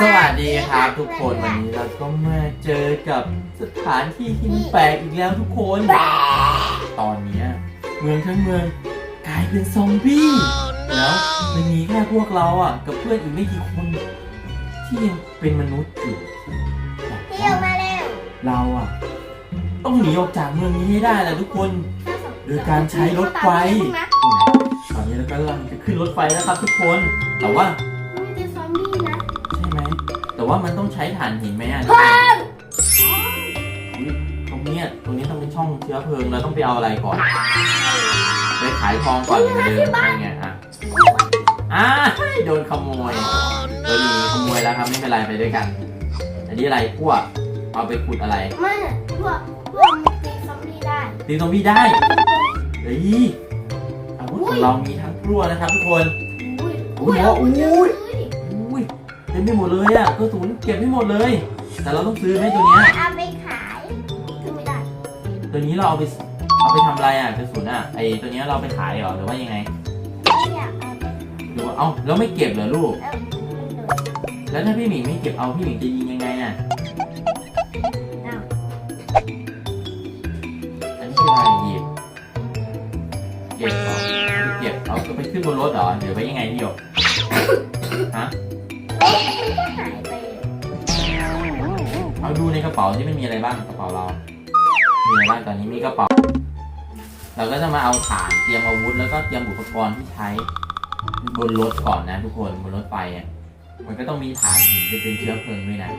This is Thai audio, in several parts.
สวัสดีครับทุกคนวันนี้เราก็มาเจอกับสถานที่ที่มันแปลกอีกแล้วทุกคน ตอนเนี้ยเมืองทั้งเมืองกลายเป็นซอมบี้แล้วมันมีแค่พวกเราอะ กับเพื่อนอีกไม่กี่คน ที่ยังเป็นมนุษย์อยู่แต่พี่ออกมาเร็วเราอะ ต้องหนีออกจากเมืองนี้ให้ได้แหละทุกคน โดยการใช้รถไฟตอนนี้เรากำลังจะขึ้นรถไฟแล้วครับทุกคนแต่ว่า แต่ว่ามันต้องใช้ถ่านหินไหมอะเพิ่มอุ๊ยตรงเนี้ยตรงนี้ต้องเป็นช่องเชื้อเพลิงเราต้องไปเอาอะไรก่อนไปขายทองก่อนเหมือนเดิมอะไรเงี้ยอะอ่าโดนขโมยโดนหนีขโมยแล้วครับไม่เป็นไรไปด้วยกัน อันนี้อะไรพวกเอาไปขุดอะไรไม่พวกพวกมันตีซอมบี้ได้ตีซอมบี้ได้เฮ้ยอาวุธของเรามีทั้งพลั่วนะครับทุกคนอุ้ยอุ้ยเอาอุ้ยเยอะเลยอุ้ย เต็มไปหมดเลยอะกระสุนเก็บให้หมดเลย แต่เราต้องซื้อไหมตัวเนี้ยเอาไปขายซื้อไม่ได้ตัวนี้เราเอาไปเอาไปทำอะไรอะกระสุนอะไอตัวเนี้ยเราไปขายเหรอหรือว่ายังไงไม่อยากเอาไปหรือว่าเอ้าแล้วไม่เก็บเหรอลูก เอามันโดนแล้วถ้าพี่หมิงไม่เก็บเอาพี่หมิงจะยิงยังไงอะเอาอันนี้คืออะไรหยิบเก็บเหรอไม่เก็บเอาไปขึ้นบนรถเหรอหรือไปยังไงพี่หยกฮะเอ๊ะมันก็ หายไปเอาดูในกระเป๋าที่มันมีอะไรบ้างกระเป๋าเรา มีอะไรบ้างตอนนี้มีกระเป๋า เราก็จะมาเอาฐานเตรียมอาวุธแล้วก็เตรียมอุปกรณ์ที่ใช้บนรถก่อนนะ ทุกคนบนรถไฟอะมันก็ต้องมีฐานหินจะเป็นเชื้อเพลิงด้วยนะ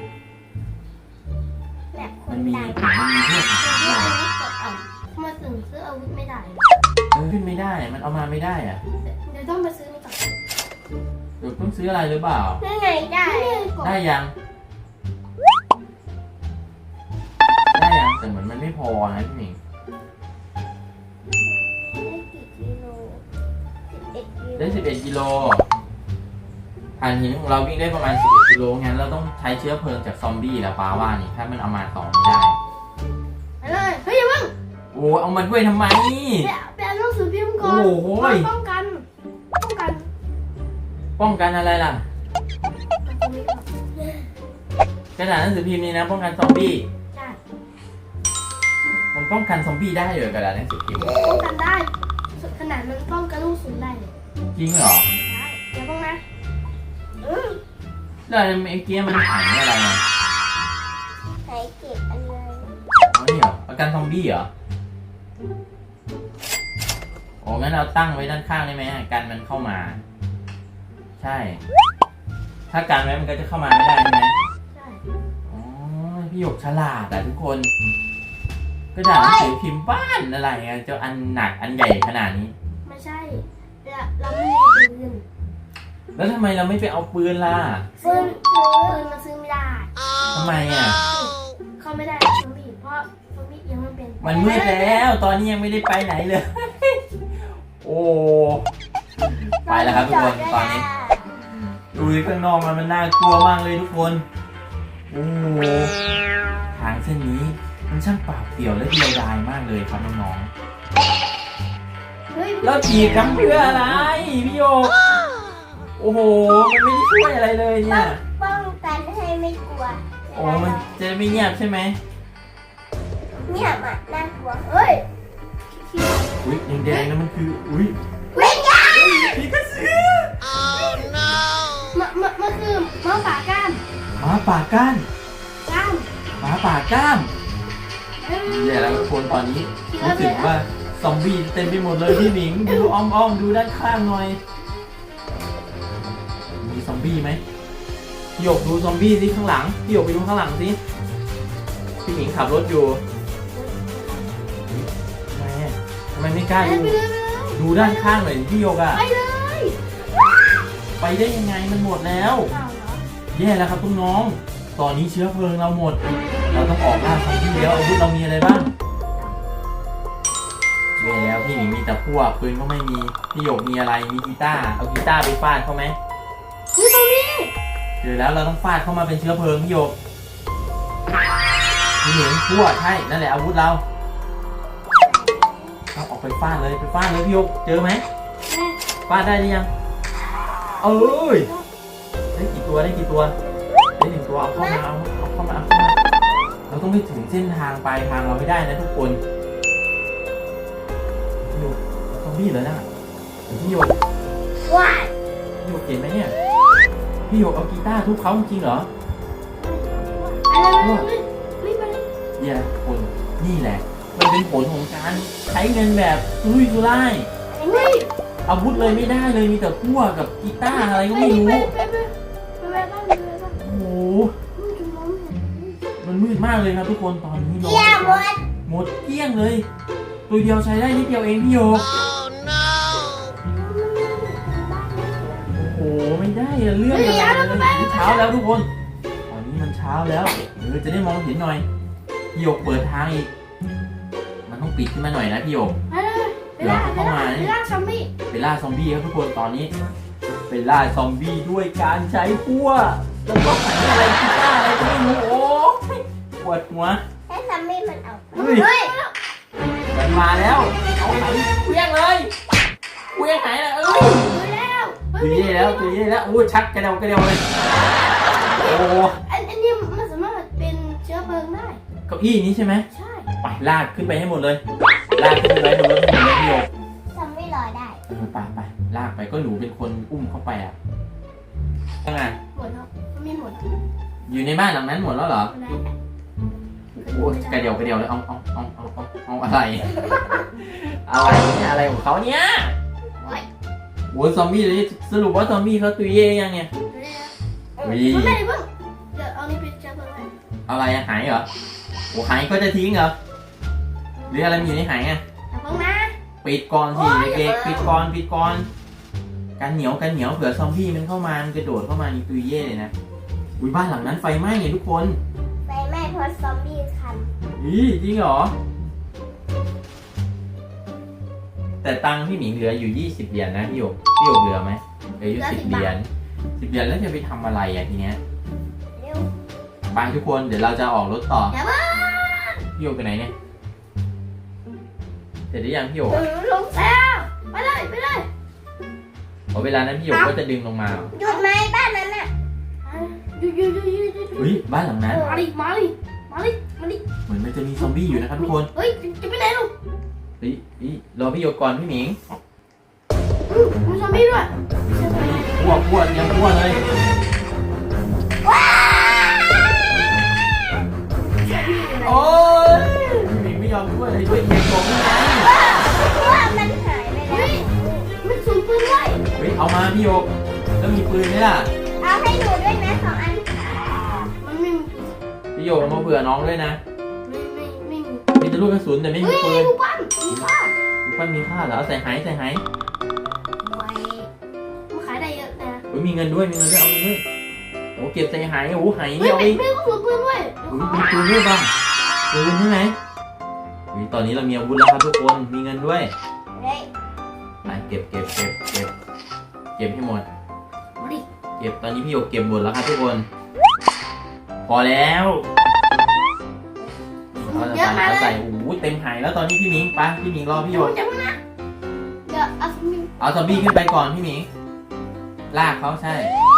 แบบคมันนมีดังมันมีพวกซื้ออะไรอาวุธกดเอามาถึงซื้ออาวุธไม่ได้ มันขึ้นไม่ได้ มันเอามาไม่ได้อะเดี๋ยวต้องไปซื้อมาก่อนเดี๋ยวต้องซื้ออะไรหรือเปล่าได้ไงได้ ได้ยัง ได้ยังแต่เหมือนมันไม่พอนะพี่หมิงได้กี่กิโลสิบเอ็ดกิโลได้11กิโลฐานหินของเราวิ่งได้ประมาณ11กิโลงั้นเราต้องใช้เชื้อเพลิงจากซอมบี้แล้วป้าว่านี่ถ้ามันเอามาต่อไม่ได้ไปเลยเฮ้ยอย่าเพิ่งโอ้เอามาด้วยทำไมไปเอาไปเอาหนังสือพิมพ์ก่อนโอ้โหมาป้องกัน ป้องกัน ป้องกันอะไรล่ะ กระดาษหนังสือพิมพ์นี่นะป้องกันซอมบี้ใช่มันป้องกันซอมบี้ได้เหรอกระดาษหนังสือพิมพ์ป้องกันได้ ขนาดมันป้องกันลูกศูนย์ได้เลยจริงเหรอใช่เดี๋ยวป้องนะเออแล้วเมื่อกี้มันอ่านว่าอะไรอะใช้เก็บอะไรอ๋อนี่เหรอประกันซอมบี้เหรอโอ้งั้นเราตั้งไว้ด้านข้างได้ไหมกันมันเข้ามา ใช่ ถ้ากันไว้มันก็จะเข้ามาไม่ได้ใช่ไหมใช่อ๋อ พี่หยกฉลาดอะทุกคน กระดาษหนังสือพิมพ์บ้านอะไรอะเจ้าอันหนักอันใหญ่ขนาดนี้ ไม่ใช่เราเราไม่มีปืนแล้วทำไมเราไม่ไปเอาปืนล่ะปืนปืนมันซื้อไม่ได้ทำไมอะเข้าไม่ได้ซอมบี้เพราะซอมบี้ยังไม่เป็นมันมืดแล้ว ตอนนี้ยังไม่ได้ไปไหนเลย โอ้ไปแล้วครับทุกคนตอนนี้ดูสิข้างนอกมันมันน่ากลัวมากเลยทุกคน โอ้โหทาง เส้นนี้ มันช่างเปล่าเปลี่ยวและเดียวดายมากเลยครับน้องเฮ้ยๆแล้วถีบกันเพื่ออะไรพี่โยกโอ้โห มันไม่ได้ช่วยอะไรเลยเนี่ย ป้องกันให้ไม่กลัวโอ้มันจะไม่เงียบใช่ไหมเนี่ยมันน่ากลัวเฮ้ยอุ้ยแดงๆนั่นมันคืออุ้ยวิ่งยาพี่กระสือมันมันมันคือหมาป่าก้ามหมาป่าก้านก้า มหมาป่าก้ามเอ้ยเดี๋ยวแล้วทุกคนตอนนี้รู้สึกว่าซอมบี้เต็มไปหมดเลยพี่หมิง ดูอ้อมๆดูด้านข้างหน่อย มีซอมบี้ไหมพี่หยกดูซอมบี้สิข้างหลังพี่หยกไปดูข้างหลังสิพี่หมิงขับรถอยู่ทำไมอะทำไมไม่กล้าไปดูเลยดูด้านข้างหน่อยดิพี่หยกอะไปเลยไปได้ยังไงมันหมดแล้วเอาเหรอแย่แล้วครับทุกน้อง ตอนนี้เชื้อเพลิงเราหมด เราต้องออกล่าซอมบี้แล้วอาวุธเรามีอะไรบ้างแย่แล้วพี่หมิงมีแต่พวกปืนก็ไม่มีพี่หยกมีอะไรมีกีตาร์เอากีตาร์ไปฟาดเขาไหมนี่ตรงนี้เจอแล้วเราต้องฟาดเข้ามาเป็นเชื้อเพลิงพี่หยกพี่หมิงพวกใช่นั่นแหละอาวุธเราเอาออกไปฟาดเลยไปฟาดเลยพี่หยกเจอไหมแม่ฟาดได้หรือยังเอ้ยได้กี่ตัวได้กี่ตัว ได้หนึ่งตัวเอาเข้ามาเอาเอาเข้ามาเอาเข้ามาเราต้องไปถึงเส้นทางปลายทางเราให้ได้นะทุกคนพี่โยกซอมบี้เหรอนะพี่โยกว้ายพี่โยกเห็นไหมเนี่ยพี่โยกเอากีตาร์ทุบเขาจริงเหรออะไรไม่ไม่ไม่เนี่ยคนนี่แหละ มันเป็นผลของการใช้เงินแบบสุรุ่ยสุร่ยไม่อาวุธเลยไม่ได้เลยมีแต่พั่วกับกีตาร์อะไรก็ไม่รู้ มันมืดมากเลยครับทุกคนตอนนี้น้องเยี่ยมหมดหมดเกลี้ยงเลย ตัวเดียวใช้ได้นิดเดียวเองพี่โยกโอ้โหไม่ได้อะเรื่องอะไรเลยเช้าแล้วทุกคนตอนนี้มันเช้าแล้วเออจะได้มองเห็นหน่อยพี่โยกเปิดทางอีกมันต้องปิดขึ้นมาหน่อยนะพี่โยกไปเลยไปล่าไปล่าไปล่าซอมบี้ไปล่าซอมบี้ครับทุกคนตอนนี้ไปล่าซอมบี้ด้วยการใช้พั่วแล้วก็ใส่อะไรกีตาร์อะไรก็ไม่รู้โอ้ย ปวดหัวให้ซอมบี้มันเอาเฮ้ยเฮ้ยมันมาแล้ว เอาไหนเคลี้ยงเลยเคลี้ยงไหนล่ะเอ้ยดูแล้วตุยเย่แล้วตุยเย่แล้วอู้ชักกระเดากระเดาเลยโอ้อันอันนี้มันสามารถเป็นเชื้อเพลิงได้เก้าอี้นี้ใช่ไหมใช่ไปลากขึ้นไปให้หมดเลยลากขึ้นไปไว้บนรถให้หมดเลยพี่โยกซอมบี้ลอยได้เออไปไปลากไปก็หนูเป็นคนอุ้มเข้าไปอะยังไงหมดแล้วมันมีหมดอยู่ในบ้านหลังนั้นหมดแล้วเหรอได้ โอ้ยกระเดียวกระเดียวเลยเอาเอาเอาเอาเอาเอาอะไร อะไรเนี่ยอะไรของเขาเนี่ยโอ้ยโอ้ยซอมบี้เลยสรุปว่าซอมบี้เขาตุยเย่ยังไงไม่ได้เพิ่งเดี๋ยวเอานี่เป็นเชื้อเพลิงได้อะไรอะหายเหรอโอ้หายก็จะทิ้งเหรอหรืออะไรมีอยู่ในหายอะแต่เพิ่งนะปิดก่อนสิโอ้ยเด็กอย่าๆเพิ่งปิดก่อนปิดก่อนกันเหนียวกันเหนียวเผื่อซอมบี้มันเข้ามามันกระโดดเข้ามาในตุยเย่เลยนะอุ้ยบ้านหลังนั้นไฟไหม้เนี่ยทุกคน ไฟไหม้เพราะซอมบี้คันอีจริงเหรอ แต่ตังค์พี่หมิงเหลืออยู่20เหรียญนะพี่หยกพี่หยกเหลือไหมเหลืออยู่10เหรียญ10เหรียญแล้วจะไปทำอะไรอะทีเนี้ยเร็วไปทุกคนเดี๋ยวเราจะออกรถต่ออย่าเพิ่งพี่หยกไปไหนเนี่ยเสร็จหรือยังพี่หยกถึงลงแล้วไปเลยไปเลยพอเวลานั้นพี่หยกก็จะดึงลงมาหยุดไหมบ้านนั้นน่ะหยุดหยุดหยุดหยุดหยุดเฮ้ยบ้านหลังนั้นมาดิมาดิ มาดิมาดิเหมือนมันจะมีซอมบี้อยู่นะครับทุกคนเฮ้ยจะไปไหนลูกเฮ้ยเฮ้ยรอพี่หยกก่อนพี่หมิงมีซอมบี้ด้วยพวกพวกยังพวกเลยโอ้ยพี่หมิงไม่ยอมช่วยเลยช่วยเอียงตรงนี่ไงว่ามันหายไปแล้วมันสูงปืนด้วยเฮ้ยเอามาพี่หยกแล้วมีปืนไหมล่ะเอาให้หนูด้วยนะสองอันมันไม่มี พี่หยกเอามาเผื่อน้องด้วยนะไม่ไม่ไม่มีมีแต่ลูกกระสุนแต่ไม่มีเฮ้ยปืนลูกปั้นมีค่าลูกปั้นมีค่าเหรอเอาใส่หายใส่หายไว้มันขายได้เยอะนะเฮ้ยมีเงินด้วยมีเงินด้วยเอาเงินด้วยโอ้เก็บใส่หายโอ้หายเฮ้ยเดียวไม่เองไม่ก็สูงปืนด้วยอุ้ยมีปืนด้วยบ้างปืนใช่ไหมอุ้ยตอนนี้เรามีอาวุธแล้วครับทุกคนมีเงินด้วยเฮ้ยไปเก็บเก็บเก็บเก็บเก็บให้หมด มาดิเก็บตอนนี้พี่หยกเก็บหมดแล้วครับทุกคน พอแล้วเราจะใส่เราใส่โอ้โหเต็มหายแล้วตอนนี้พี่หมิงไปพี่หมิงรอพี่หยกจะมานะเดี๋ยวเอามีเอาซอมบี้ขึ้นไปก่อนพี่หมิงลากเขาใช่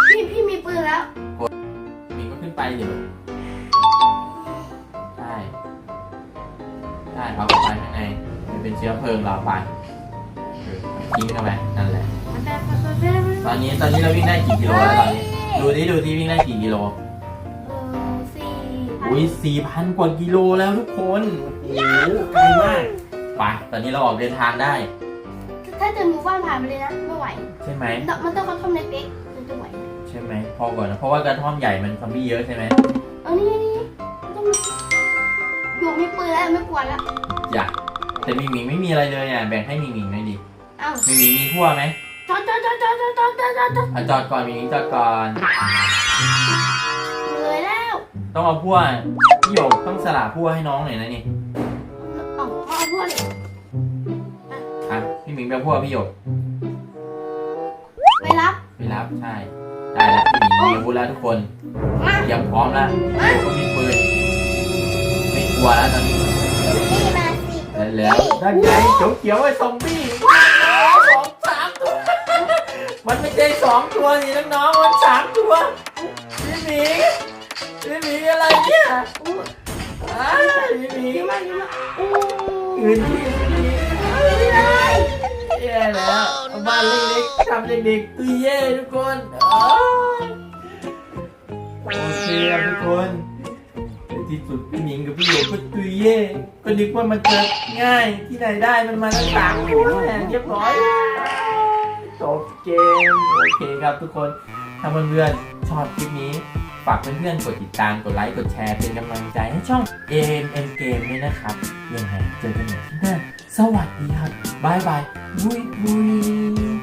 พี่พี่มีปืนแล้วพี่หมิงก็ขึ้นไปเดี๋ยวใช่ใช่เขาเข้าไปข้างในมันเป็นเชื้อเพลิงเราไปเออทิ้งเข้าไปนั่นแหละ ตอนนี้ตอนนี้เราวิ่งได้กี่กิโลแล้วตอนนี้ ดูดิดูที่วิ่งได้กี่กิโลเออสี่ อุ้ยสี่พันกว่ากิโลแล้วทุกคนโอ้โหไกลมากไปตอนนี้เราออกเดินทางได้ ถ้าเจอหมู่บ้านผ่านไปเลยนะไม่ไหวใช่ไหมมันต้องกระท่อมเล็กๆถึงจะไหวใช่ไหมพอก่อนนะเพราะว่ากระท่อมใหญ่มันซอมบี้เยอะใช่ไหมเออนี่นี่ต้องอยู่มีปืนแล้วไม่กลัวแล้วอยากแต่หมิงหมิงไม่มีอะไรเลยอะแบ่งให้หมิงหมิงหน่อยดิเอ้าหมิงหมิงมีทั่วไหมจอดจอดจอดจอดจอดจอดจอดจอดจอดอะจอดก่อนหมิงหมิงจอดก่อนเลยแล้ว ต้องเอาพั่วพี่หยกต้องสละพั่วให้น้องหน่อยนะนี่เอ้ามาเอาพวกเลยอะพี่หมิงไปเอาพั่วพี่หยกไปรับไปรับใช่ได้แล้วพี่หมิงมีอาวุธแล้วทุกคนมาเตรียมพร้อมแล้วก็มีปืนไม่กลัวแล้วตอนนี้นี่มาสิแล้วแล้วด้านในเขียวเขียวๆไอ้ซอมบี้ว้าวสองสามตัวมันไม่ใช่สองตัวนี่น้องๆมันสามตัวพี่หมิง นี้เยอะมากเยอะมากโอ้เงินที่มีแย่แล้วบ้านเล็กๆทำเด็กๆตุยเย่ทุกคนโอเคครับทุกคนในที่สุดพี่หนิงกับพี่หยกก็ตุยเย่ก็นึกว่ามันจะง่ายที่ไหนได้มันมาตั้งสามหัวแหมเรียบร้อยจบเกมโอเคครับทุกคนถ้าเพื่อนๆชอบคลิปนี้ ฝากเพื่อนๆ กดติดตาม กดไลค์ กดแชร์ เป็นกำลังใจให้ช่อง AMN Game ด้วยนะครับ ยังไงเจอกันใหม่ที่หน้าสวัสดีครับ บ๊ายบายบุยบุย